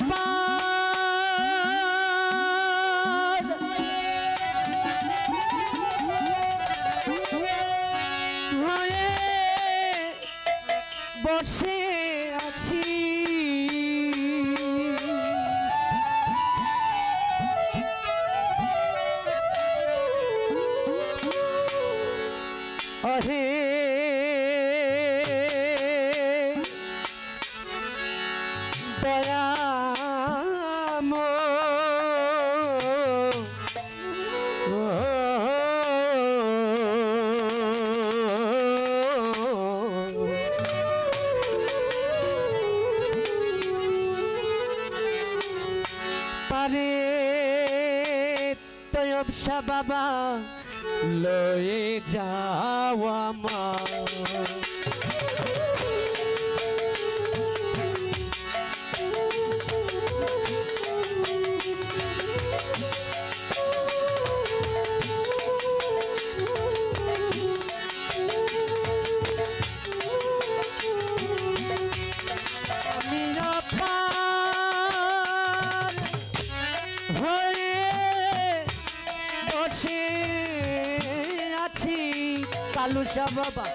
অপার বাবা লয়ে যাওয়া মা কালুসা বাবা।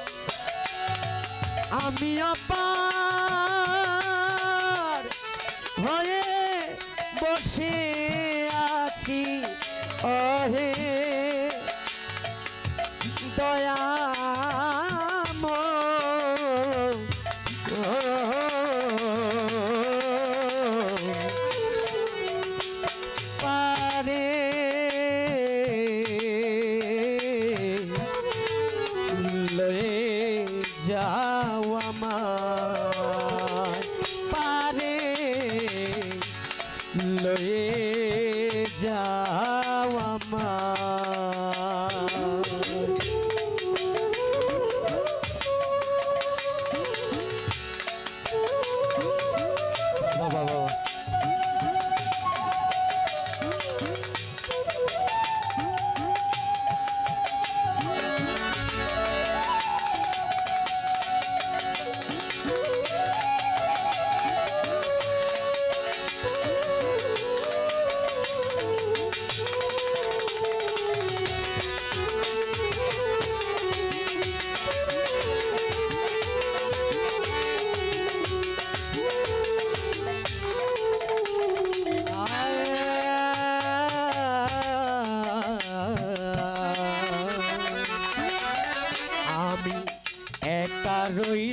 আমি অপার হয়ে বসে আছি। অহে দয়াম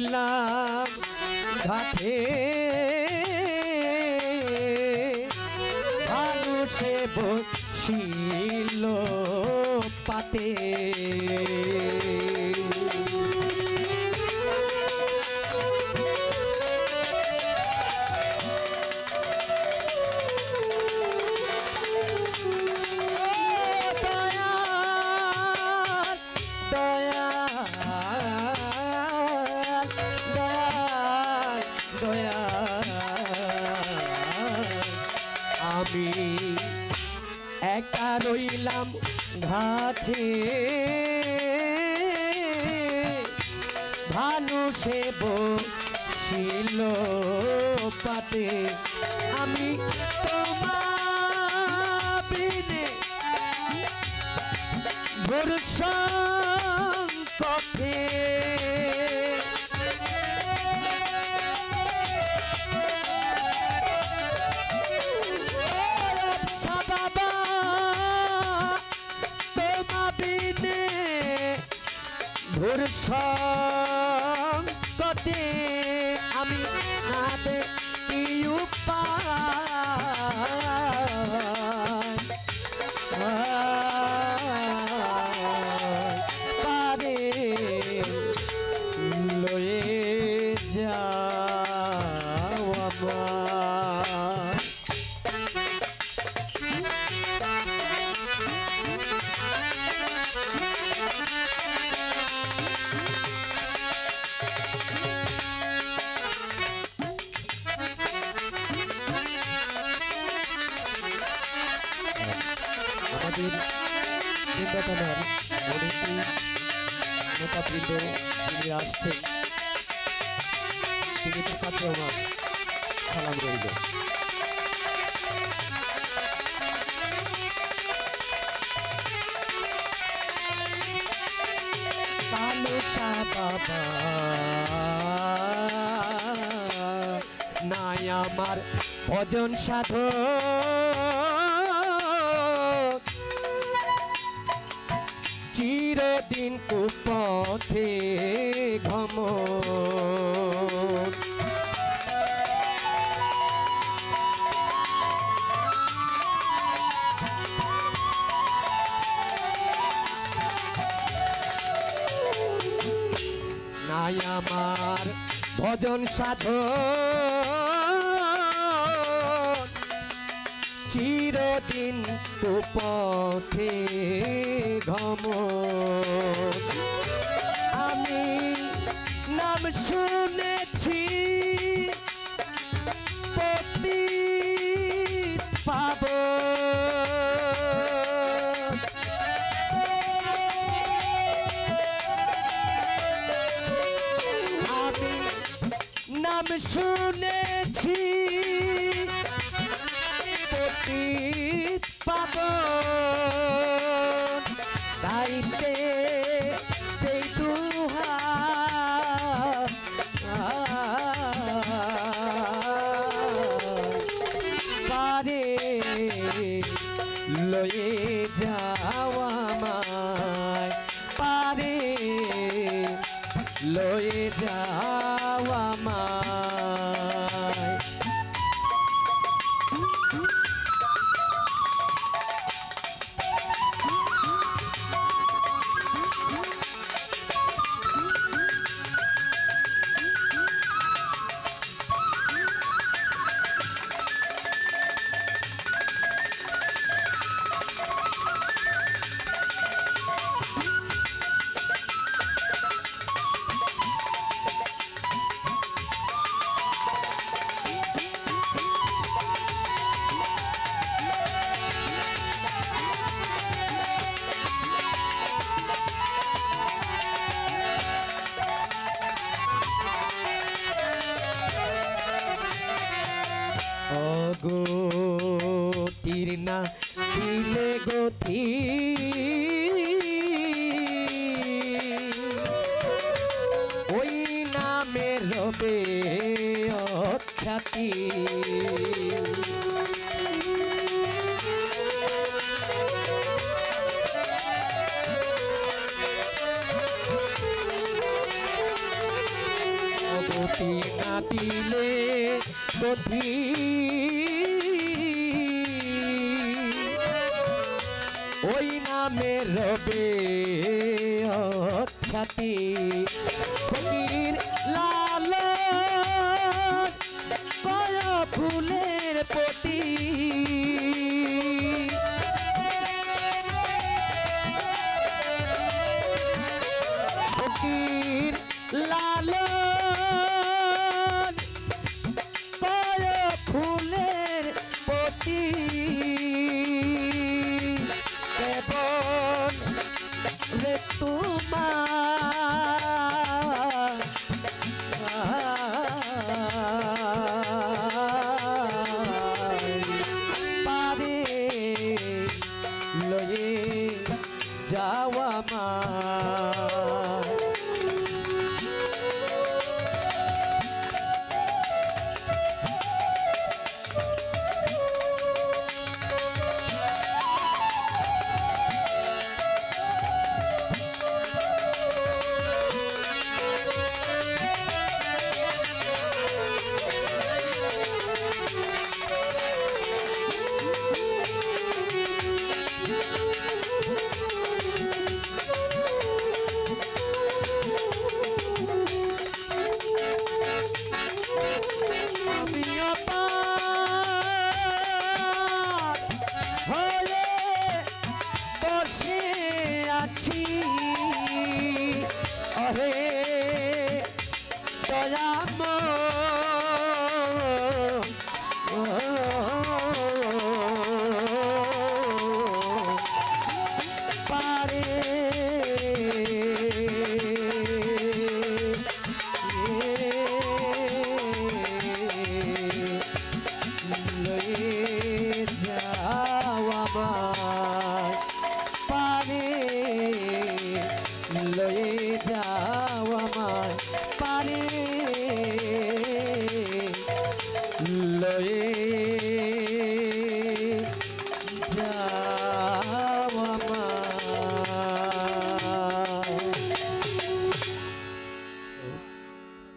রইলাম ঘাটে মানুষে বসিল পাতে। ঘাটে। ভানু সে বসিল পাতে আমি তোমার বিনে ঘুর আজকের বৃন্দাবনের নেতাবৃন্দ তিনি আসছেন তিনি সালাম রইল। নাই আমার অজন সাধন চিরদিন কুপথে ঘম নাই আমার ভজন সাধন। চিরদিন কুপথে ঘম। আমি নাম শুনেছি পতি পাব। আমি নাম শুনেছি পতিত পাব তাইতে সেই দুহা। পারে লয়ে যাওয়া মায় পারে লয়ে যাওয়া অগতির না দিলে গতি ওই নামে রবে অখ্যাতি। গতি না দিলে গতি ওই নামে রবে লয়ে যাওয়া মা। लए जा